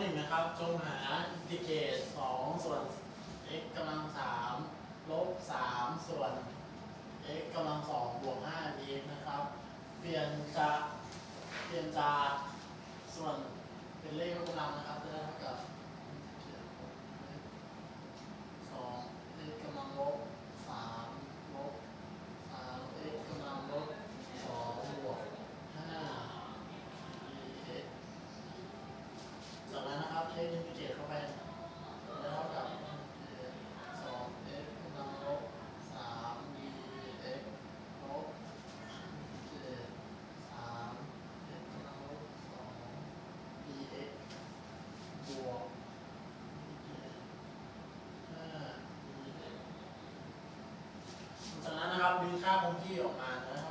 หนึ่นะครับ จงหาอินทิเกรตสองส่วน x กำลังสามลบสามส่วน x กำลังสองบวกห้า dx นะครับ เปลี่ยนจากเปลี่ยนจากส่วนเป็นเลขยกกำลังนะครับจะได้เท่ากับ ท่อ吗เ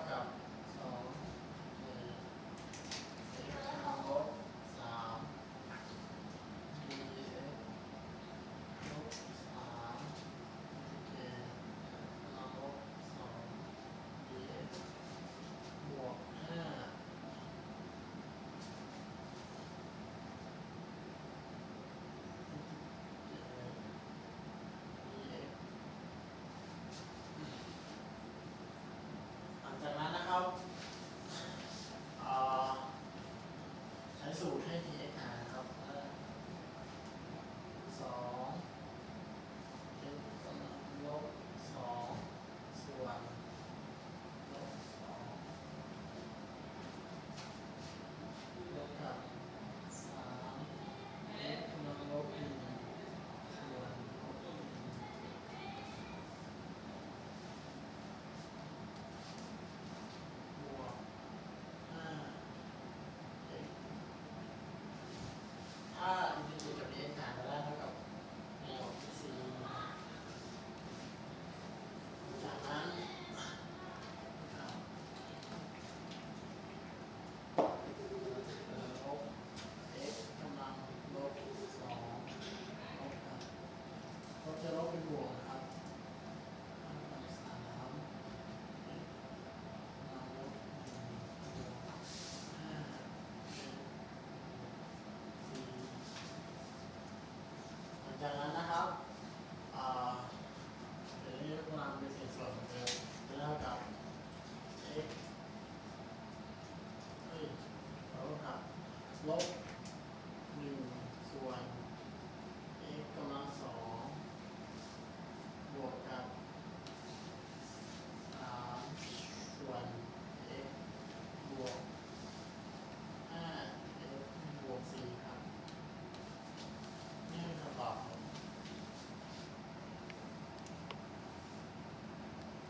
Yeah.